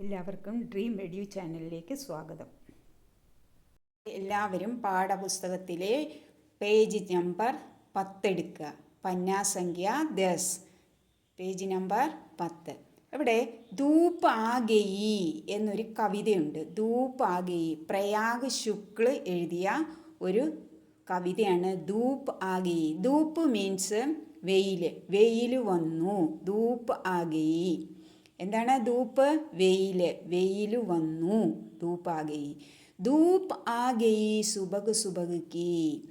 എല്ലാവർക്കും dream radio ചാനലിലേക്ക് സ്വാഗതം. എല്ലാവരും പാഠപുസ്തകത്തിലെ പേജ് നമ്പർ പത്തെടുക്കുക. പന്നാസംഖ്യ ദസ്. പേജ് നമ്പർ പത്ത്. ഇവിടെ ധൂപ് ആഗയി എന്നൊരു കവിതയുണ്ട്. ധൂപ് ആഗയി പ്രയാഗ് ശുക്ല് എഴുതിയ ഒരു കവിതയാണ് ധൂപ് ആഗയി ധൂപ്പ് മീൻസ് വെയിൽ വെയിൽ വന്നു. ധൂപ് ആഗയി എന്താണ്? ധൂപ്പ് വെയിൽ വെയിൽ വന്നു. ധൂപ്പ് ധൂപ്പ് ആഗയി സുബക് സുബകി കി.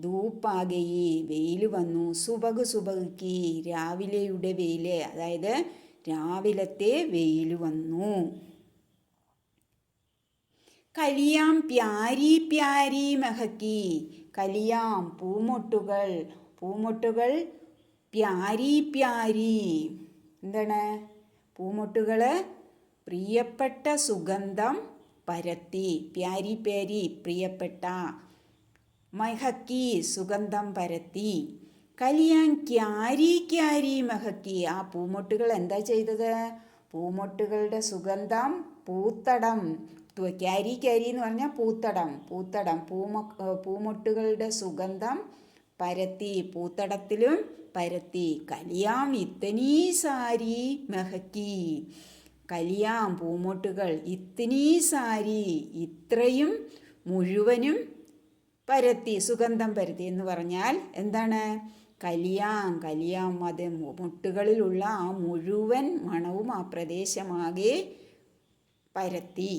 ധൂപ്പ് ആഗയി വെയിൽ വന്നു. സുബക് സുബകി രാവിലെയുടെ വെയിൽ അതായത് രാവിലത്തെ വെയിൽ വന്നു. കലിയാം പ്യാരി പ്യാരി മഹക്കി കലിയാം പൂമൊട്ടുകൾ. പൂമൊട്ടുകൾ പ്യാരി പ്യാരി. എന്താണ്? പൂമൊട്ടുകൾ പ്രിയപ്പെട്ട സുഗന്ധം പരത്തി. പ്യാരി പ്യാരി പ്രിയപ്പെട്ട. മഹക്കി സുഗന്ധം പരത്തി. കലിയാൻ ക്യാരി ക്യാരി മഹക്കി. ആ പൂമൊട്ടുകൾ എന്താ ചെയ്തത്? പൂമൊട്ടുകളുടെ സുഗന്ധം പൂത്തടം. ക്യാരി ക്യാരി എന്ന് പറഞ്ഞാൽ പൂത്തടം. പൂത്തടം. പൂമൊ പൂമൊട്ടുകളുടെ സുഗന്ധം പരത്തി പൂത്തടത്തിലും പരത്തി കലിയാം ഇത്തനീ സാരി മെഹക്കി. കലിയാം പൂമൊട്ടുകൾ ഇത്തിനീ സാരി ഇത്രയും മുഴുവനും പരത്തി സുഗന്ധം പരത്തി എന്ന് പറഞ്ഞാൽ എന്താണ്? കലിയാം കലിയാം അത് മുട്ടുകളിലുള്ള ആ മുഴുവൻ മണവും ആ പ്രദേശമാകെ പരത്തി.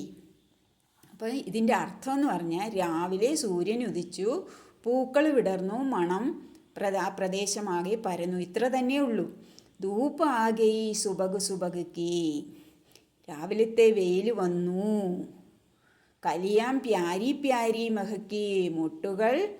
അപ്പോൾ ഇതിന്റെ അർത്ഥം എന്ന് പറഞ്ഞാൽ രാവിലെ സൂര്യൻ ഉദിച്ചു പൂക്കൾ വിടർന്നു മണം പ്രദ പ്രദേശമാകെ പരന്നു. ഇത്ര തന്നെ ഉള്ളൂ. ധൂപ്പ് ആകെ ഈ സുബക് സുബഗ് കീ രാവിലത്തെ വെയിൽ വന്നു. കലിയാം പ്യാരി പ്യാരി മഹക്കി. മുട്ടുകൾ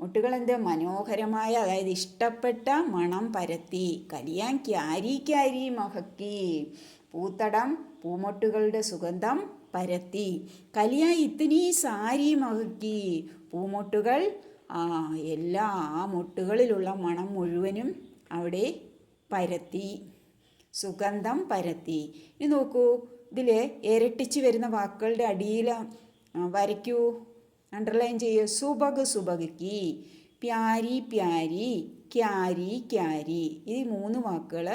മുട്ടുകൾ എന്ത്? മനോഹരമായ അതായത് ഇഷ്ടപ്പെട്ട മണം പരത്തി. കലിയാം ക്യാരി ക്യാരി മഹക്കി. പൂത്തടം പൂമൊട്ടുകളുടെ സുഗന്ധം പരത്തി. കലിയാ ഇത്തിനി സാരി മഹക്കി. പൂമൊട്ടുകൾ എല്ലാ ആ മൊട്ടുകളിലുള്ള മണം മുഴുവനും അവിടെ പരത്തി. സുഗന്ധം പരത്തി. ഇനി നോക്കൂ ഇതിൽ ഇരട്ടിച്ച് വരുന്ന വാക്കുകളുടെ അടിയിൽ വരയ്ക്കൂ. അണ്ടർലൈൻ ചെയ്യുക സുബഗ് കി പ്യാരി പ്യാരി ക്യാരി ക്യാരി. ഈ മൂന്ന് വാക്കുകൾ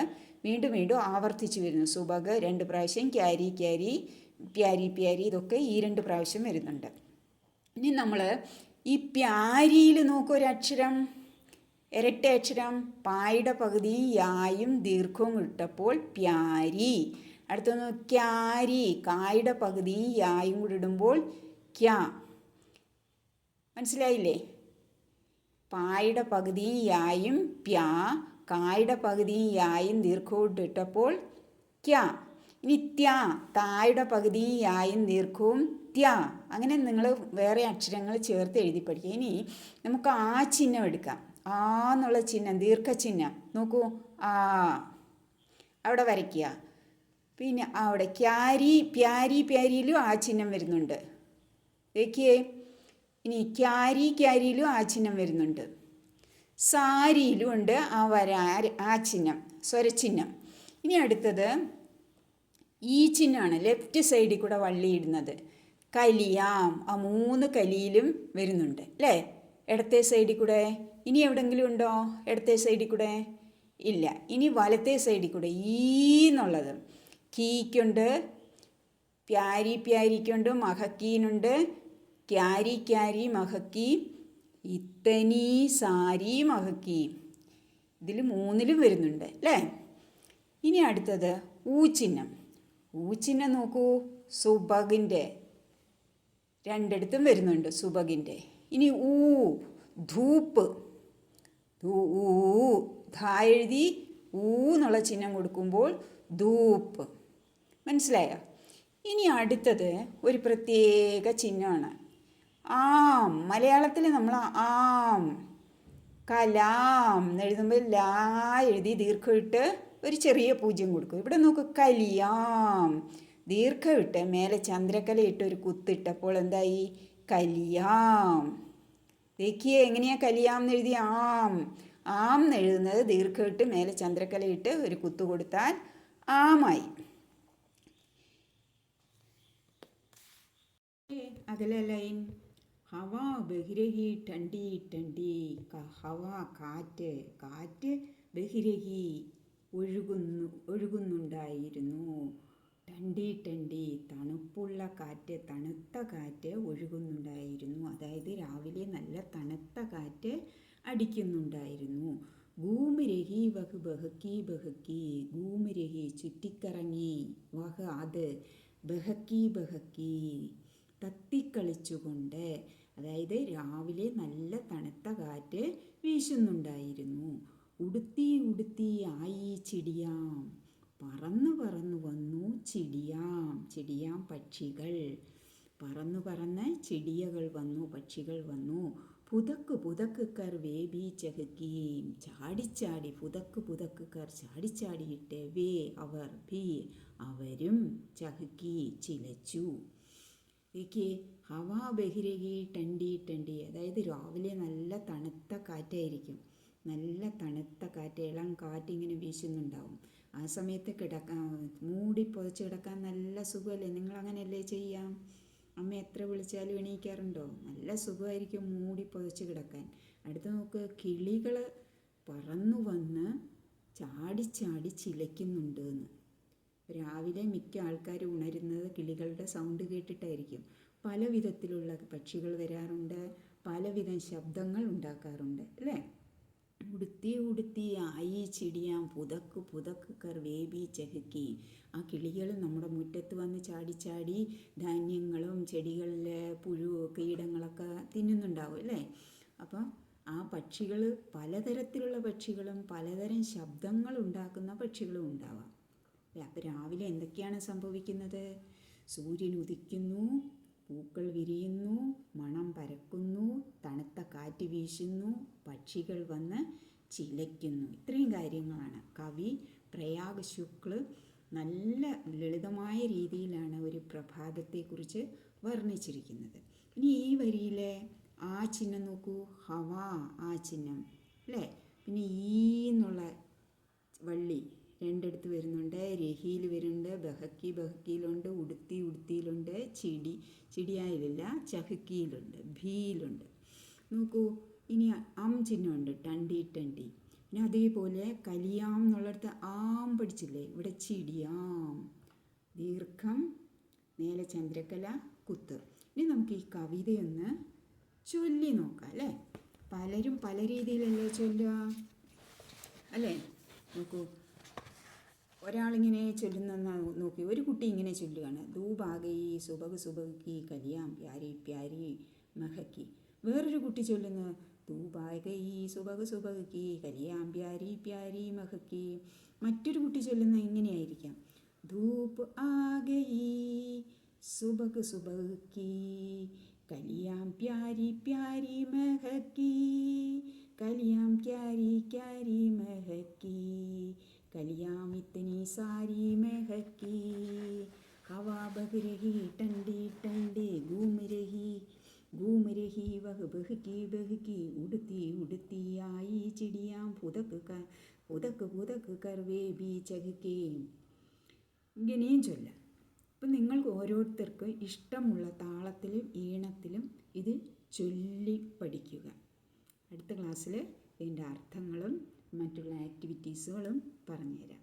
വീണ്ടും വീണ്ടും ആവർത്തിച്ച് വരുന്നു. സുബഗ് രണ്ട് പ്രാവശ്യം ക്യാരി ക്യാരി പ്യാരി പ്യാരി ഇതൊക്കെ ഈ രണ്ട് പ്രാവശ്യം വരുന്നുണ്ട്. ഇനി നമ്മൾ ഈ പ്യാരിയിൽ നോക്കൊരക്ഷരം ഇരട്ട അക്ഷരം പായുടെ പകുതി യായും ദീർഘവും ഇട്ടപ്പോൾ പ്യാരി. അടുത്തൊന്ന് ക്യാരി കായുടെ പകുതി യായും കൂടി ഇടുമ്പോൾ ക്യാ. മനസ്സിലായില്ലേ? പായുടെ പകുതി യായും പ്യാ കായുടെ പകുതി യായും ദീർഘവും ഇട്ടപ്പോൾ ക്യാ. ഇനി ത്യാ തായുടെ പകുതി യായും ദീർഘവും ത്യ അങ്ങനെ നിങ്ങൾ വേറെ അക്ഷരങ്ങൾ ചേർത്ത് എഴുതി പഠിക്കുക. ഇനി നമുക്ക് ആ ചിഹ്നം എടുക്കാം. ആ എന്നുള്ള ചിഹ്നം ദീർഘചിഹ്നം. നോക്കൂ ആ. അവിടെ വരയ്ക്കുക. പിന്നെ അവിടെ ക്യാരി പ്യാരി പ്യാരിയിലും ആ ചിഹ്നം വരുന്നുണ്ട്. നോക്കിയേ. ഇനി ക്യാരി ക്യാരിയിലും ആ ചിഹ്നം വരുന്നുണ്ട്. സാരിയിലും ഉണ്ട് ആ വര ആ ചിഹ്നം സ്വരചിഹ്നം. ഇനി അടുത്തത് ഈ ചിഹ്നമാണ് ലെഫ്റ്റ് സൈഡിൽ കൂടെ വള്ളിയിടുന്നത് കലിയാം ആ മൂന്ന് കലിയിലും വരുന്നുണ്ട് അല്ലേ? ഇടത്തെ സൈഡിൽ കൂടെ. ഇനി എവിടെങ്കിലും ഉണ്ടോ? ഇടത്തെ സൈഡിൽ കൂടെ? ഇല്ല. ഇനി വലത്തെ സൈഡിൽ കൂടെ. ഈ എന്നുള്ളത്. കീക്കുണ്ട് പ്യാരി പ്യാരിക്കുണ്ട് മഹക്കീനുണ്ട്. ക്യാരി ക്യാരി മഹക്കി ഇത്തനി സാരി മഹക്കി. ഇതിൽ മൂന്നിലും വരുന്നുണ്ട് അല്ലേ? ഇനി അടുത്തത് ഊ ഊച്ചിഹ്നം ഊച്ചിഹ്നം നോക്കൂ. സുബഗിന്റെ രണ്ടിടത്തും വരുന്നുണ്ട് സുബഗിന്റെ. ഇനി ഊ ധൂപ്പ്. ഊ ധാ എഴുതി ഊ എന്നുള്ള ചിഹ്നം കൊടുക്കുമ്പോൾ ധൂപ്പ്. മനസ്സിലായോ? ഇനി അടുത്തത് ഒരു പ്രത്യേക ചിഹ്നമാണ്. ആം മലയാളത്തിൽ നമ്മൾ ആം കലാം എഴുതുമ്പോൾ ലാ എഴുതി ദീർഘമിട്ട് ഒരു ചെറിയ പൂജ്യം കൊടുക്കും. ഇവിടെ നോക്ക് കലിയാം. ദീർഘമിട്ട് മേലെ ചന്ദ്രക്കലയിട്ട് ഒരു കുത്തിട്ടപ്പോൾ എന്തായി? കലിയാം. ദേക്കിയെ എങ്ങനെയാ കലിയാം എന്ന് എഴുതി ആം. ആം എഴുതുന്നത് ദീർഘമിട്ട് മേലെ ചന്ദ്രക്കലയിട്ട് ഒരു കുത്തു കൊടുത്താൽ ആമായി. അതിലെ ലൈൻ ബഹിരഹി ടണ്ടി ടണ്ടി ഹവാ കാറ്റ് കാറ്റ് ബഹിരഹി ഒഴുകുന്നു ഒഴുകുന്നുണ്ടായിരുന്നു. ടണ്ടി ടണ്ടി തണുപ്പുള്ള കാറ്റ് തണുത്ത കാറ്റ് ഒഴുകുന്നുണ്ടായിരുന്നു. അതായത് രാവിലെ നല്ല തണുത്ത കാറ്റ് അടിക്കുന്നുണ്ടായിരുന്നു. ഗൂമരഹി വഹ് ബഹക്കി ബഹക്കി ഗൂമരഹി ചുറ്റിക്കറങ്ങി വഹ് അത് ബഹക്കി ബഹക്കി തത്തിക്കളിച്ചുകൊണ്ട് അതായത് രാവിലെ നല്ല തണുത്ത കാറ്റ് വീശുന്നുണ്ടായിരുന്നു. ചിടിയാം. പറന്നു പറന്നു വന്നു ചിടിയാം. ചിടിയാം പക്ഷികൾ. പറന്നു പറന്ന് ചിടിയകൾ വന്നു പക്ഷികൾ വന്നു. പുതക്ക് പുതക്ക് കർ വേബി ചഹക്കീം ചാടിച്ചാടി പുതക്ക് പുതക്ക് കർ ചാടിച്ചാടിയിട്ട് വേ അവർ ഭീ. അവരും ചഹക്കി ചിലച്ചു. ഏക്ക് ഹവാ ബഹിരകി ടണ്ടി ടണ്ടി. അതായത് രാവിലെ നല്ല തണുത്ത കാറ്റായിരിക്കും. നല്ല തണുത്ത കാറ്റ് ഇളം കാറ്റിങ്ങനെ വീശുന്നുണ്ടാവും. ആ സമയത്ത് കിടക്കാൻ മൂടി പുതച്ച് കിടക്കാൻ നല്ല സുഖമല്ലേ? നിങ്ങൾ അങ്ങനെയല്ലേ ചെയ്യാം? അമ്മ എത്ര വിളിച്ചാലും എണീക്കാറുണ്ടോ? നല്ല സുഖമായിരിക്കും മൂടി പുതച്ച് കിടക്കാൻ. അടുത്ത് നോക്ക് കിളികൾ പറന്നു വന്ന് ചാടി ചാടി ചിലയ്ക്കുന്നുണ്ട് എന്ന് രാവിലെ മിക്ക ആൾക്കാർ ഉണരുന്നത് കിളികളുടെ സൗണ്ട് കേട്ടിട്ടായിരിക്കും. പല വിധത്തിലുള്ള പക്ഷികൾ വരാറുണ്ട് പലവിധം ശബ്ദങ്ങൾ ഉണ്ടാക്കാറുണ്ട് അല്ലേ? ഉടുത്തി ഉടുത്തി ആയി ചിടിയാം. പുതക്ക് പുതക്ക് കർ വേബി ചഹക്കി ആ കിളികൾ നമ്മുടെ മുറ്റത്ത് വന്ന് ചാടി ചാടി ധാന്യങ്ങളും ചെടികളിലെ പുഴു കീടങ്ങളൊക്കെ തിന്നുന്നുണ്ടാവും അല്ലേ? അപ്പോൾ ആ പക്ഷികൾ പലതരത്തിലുള്ള പക്ഷികളും പലതരം ശബ്ദങ്ങൾ ഉണ്ടാക്കുന്ന പക്ഷികളും ഉണ്ടാവാം. അല്ലേ? അപ്പം രാവിലെ എന്തൊക്കെയാണ് സംഭവിക്കുന്നത്? സൂര്യൻ ഉദിക്കുന്നു. പൂക്കൾ വിരിയുന്നു മണം പരക്കുന്നു തണുത്ത കാറ്റ് വീശുന്നു പക്ഷികൾ വന്ന് ചിലയ്ക്കുന്നു. ഇത്രയും കാര്യങ്ങളാണ്. കവി പ്രയാഗ് ശുക്ല് നല്ല ലളിതമായ രീതിയിലാണ് ഒരു പ്രഭാതത്തെക്കുറിച്ച് വർണിച്ചിരിക്കുന്നത്. ഇനി ഈ വരിയിലെ ആ ചിഹ്നം നോക്കൂ. ഹവാ ആ ചിഹ്നം. അല്ലേ? പിന്നെ ഈ എന്നുള്ള വള്ളി. രണ്ടിടത്ത് വരുന്നുണ്ട്. രഹിയിൽ വരുന്നുണ്ട്. ബഹക്കി ബഹക്കിയിലുണ്ട്. ഉടുത്തി ഉടുത്തിയിലുണ്ട്. ചിടി ചിടിയായിലില്ല ചഹക്കിയിലുണ്ട്. ഭീയിലുണ്ട്. നോക്കൂ ഇനി അം ചിഹ്നമുണ്ട്. ടണ്ടി ടണ്ടി. പിന്നെ അതേപോലെ കലിയാം എന്നുള്ളിടത്ത് ആം പഠിച്ചില്ലേ? ഇവിടെ ചിടിയാം. ദീർഘം നേല ചന്ദ്രക്കല കുത്ത്. ഇനി നമുക്ക് ഈ കവിതയൊന്ന് ചൊല്ലി നോക്കാം അല്ലേ? പലരും പല രീതിയിലല്ലേ ചൊല്ലുക? അല്ലേ? നോക്കൂ. ഒരാളിങ്ങനെ ചൊല്ലുന്ന നോക്കി. ഒരു കുട്ടി ഇങ്ങനെ ചൊല്ലുകയാണ്. ദൂഭാഗയി സുബക് സുബകി കലിയാം പ്യാരി പ്യാരി മഹക്കി. വേറൊരു കുട്ടി ചൊല്ലുന്നു. ദൂഭാഗയി സുബക് സുബകി കലിയാം പ്യാരി പ്യാരി മഹക്കി. മറ്റൊരു കുട്ടി ചൊല്ലുന്ന ഇങ്ങനെയായിരിക്കാം. ധൂപ് ആഗയി സുബക് സുബകി കലിയാം പ്യാരി പ്യാരി മഹക്കി. കലിയാം ക്യാരി ക്യാരി മഹക്കി. കലിയാം ഇത്തനി സാരി മഹക്കി हवा बह रही ठंडी ठंडी घूम रही घूम रही वह बहकी बहकी उड़ती उड़ती आई चिड़िया फुदक कर फुदक फुदक कर वे भी चहके ഇങ്ങനെയും ചൊല്ലാം അപ്പം നിങ്ങൾക്ക് ഓരോരുത്തർക്ക് ഇഷ്ടമുള്ള താളത്തിലും ഈണത്തിലും ഇത് ചൊല്ലി പഠിക്കുക അടുത്ത ക്ലാസ്സിൽ ഇതിൻ്റെ അർത്ഥങ്ങളും മറ്റുള്ള ആക്ടിവിറ്റീസുകളും പറഞ്ഞുതരാം